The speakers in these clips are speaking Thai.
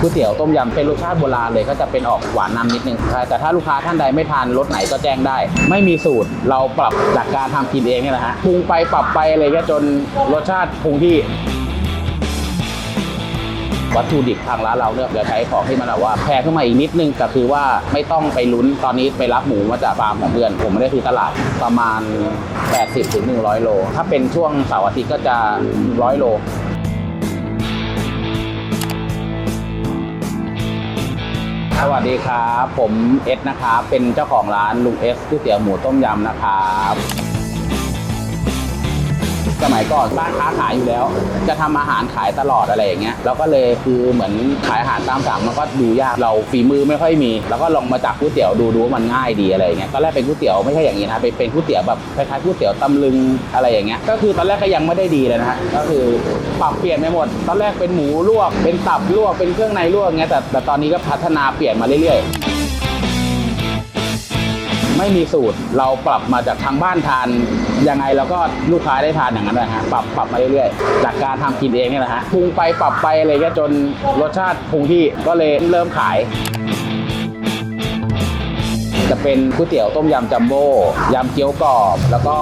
ก๋วยเตี๋ยวต้มยำเป็นรสชาติโบราณเลยก็จะเป็นออกหวานนำนิดนึงแต่ถ้าลูกค้าท่านใดไม่ทานรสไหนก็แจ้งได้ ไม่มีสูตรเราปรับจากการทำกินเองนี่แหละฮะปรุงไปปรับไปอะไรก็จนรสชาติคงที่วัตถุดิบทางร้านเราเนี่ยจะใช้ของที่มันแบบว่าแพงขึ้นมาอีกนิดนึงก็คือว่าไม่ต้องไปลุ้นตอนนี้ไปรับหมูมาจากฟาร์มของเพื่อน ผมไม่ได้ซื้อตลาดประมาณ 80ถึง100 โล ถ้าเป็นช่วงเสาร์อาทิตย์ก็จะ 100 โล สวัสดีครับ ผมเอสนะครับ เป็นเจ้าของร้านลุงเอสก๋วยเตี๋ยวหมูต้มยำนะครับ สมัยก่อนบ้านค้าขายอยู่แล้ว จะทำอาหารขายตลอดอะไรอย่างเงี้ยเราก็เลยคือเหมือนขายอาหารตามสั่งมันก็ดูยากเราฝีมือไม่ค่อยมี แล้วก็ลองมาจากก๋วยเตี๋ยวดูดูว่ามันง่ายดีอะไรอย่างเงี้ยตอนแรกเป็นก๋วยเตี๋ยวไม่ใช่อย่างนี้นะเป็นเป็นก๋วยเตี๋ยวแบบคล้ายๆก๋วยเตี๋ยวตำลึงอะไรอย่างเงี้ยก็คือตอนแรกก็ยังไม่ได้ดีเลยนะฮะก็คือปรับเปลี่ยนไปหมด ตอนแรกเป็นหมูลวก เป็นตับลวกเป็นเครื่องในลวกเงี้ยแต่แต่ตอนนี้ก็พัฒนาเปลี่ยนมาเรื่อยๆ ไม่มีสูตร เราปรับมาจากทางบ้านทานยังไงเราก็ลูกค้าได้ทานอย่างนั้นนะฮะปรับปรับมาเรื่อยๆจากการทำกินเองเนี่ยแหละฮะปรุงไปปรับไปอะไรก็จนรสชาติคงที่ก็เลยเริ่มขายจะเป็นก๋วยเตี๋ยวต้มยำจัมโบ้ยำเกี๊ยวกรอบ แล้วก็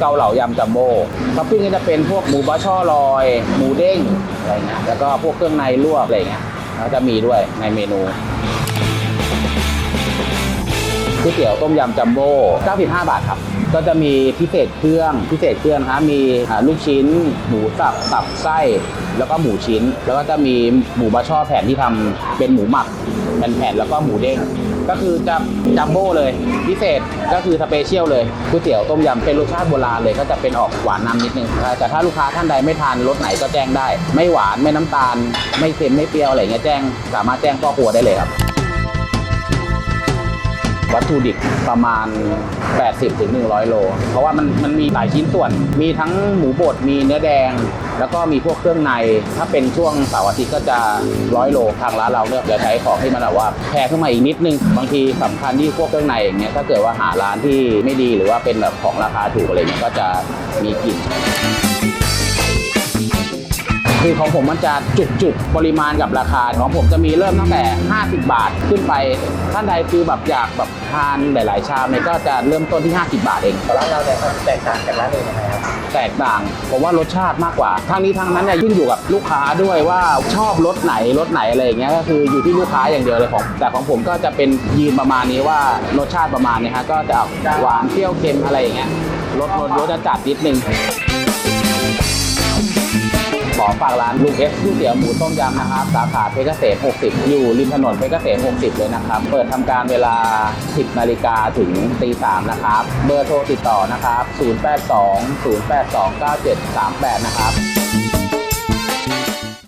เกาเหลายำจัมโบ้ท็อปปิ้งก็จะเป็นพวกหมูบะช่อลอย หมูเด้งอะไรเงี้ยแล้วก็พวกเครื่องในลวกอะไรเงี้ยแล้วจะมีด้วยในเมนู ก๋วยเตี๋ยวต้มยำจัมโบ้95 บาทครับ ก็จะมีพิเศษเครื่องพิเศษเครื่องครับมีลูกชิ้น หมูสับตับไส้ แล้วก็หมูชิ้น แล้วก็จะมีหมูบะช่อแผ่นที่ทำเป็นหมูหมักแผ่นแล้วก็หมูเด้งก็คือจะจัมโบ้เลย พิเศษก็คือสเปเชียลเลยก๋วยเตี๋ยวต้มยำเป็นรสชาติโบราณเลยก็จะเป็นออกหวานนำนิดนึงแต่ถ้าลูกค้าท่านใดไม่ทานรสไหนก็แจ้งได้ ไม่หวานไม่น้ำตาล ไม่เค็มไม่เปรี้ยวอะไรเงี้ยแจ้ง สามารถแจ้งพ่อครัวได้เลยครับ วัตถุดิบประมาณ 80ถึง100 โล เพราะว่ามันมันมีหลายชิ้นส่วน มีทั้งหมูบดมีเนื้อแดง แล้วก็มีพวกเครื่องใน ถ้าเป็นช่วงเสาร์อาทิตย์ก็จะ100โลทางร้านเราเนี่ยจะใช้ของที่มันแบบว่าแพงขึ้นมาอีกนิดนึง บางทีสำคัญที่พวกเครื่องในอย่างเงี้ยถ้าเกิดว่าหาร้านที่ไม่ดีหรือว่าเป็นแบบของราคาถูกอะไรเงี้ยก็จะมีกลิ่น คือของผมมันจะจุกจุกๆปริมาณกับราคาของผมจะมีเริ่มตั้งแต่ 50 บาทขึ้นไป ท่านใดคือแบบอยากแบบทานหลาย ๆ ชามเนี่ยก็จะเริ่มต้นที่ 50 บาทเองร้านเราเนี่ยแตกต่างจากร้านอื่นยังไงครับแตกต่างผมว่ารสชาติมากกว่าทั้งนี้ทั้งนั้นเนี่ยขึ้นอยู่กับลูกค้าด้วยว่าชอบรสไหนรสไหนอะไรอย่างเงี้ยก็คืออยู่ที่ลูกค้าอย่างเดียวเลยของแต่ของผมก็จะเป็นยืนประมาณนี้ว่ารสชาติประมาณนี้ฮะก็จะออกหวานเปรี้ยวเค็มอะไรอย่างเงี้ยรสรสรสจะจัดนิดนึง ขอฝากร้านลุงเอฟก๋วยเตี๋ยวหมูต้มยำนะครับ สาขาเพชรเกษม 60 อยู่ริมถนนเพชรเกษม 60 เลยนะครับ เปิดทำการเวลา 10 นาฬิกาถึงตี3นะครับ เบอร์โทรติดต่อนะครับ 082 082 9738 นะครับ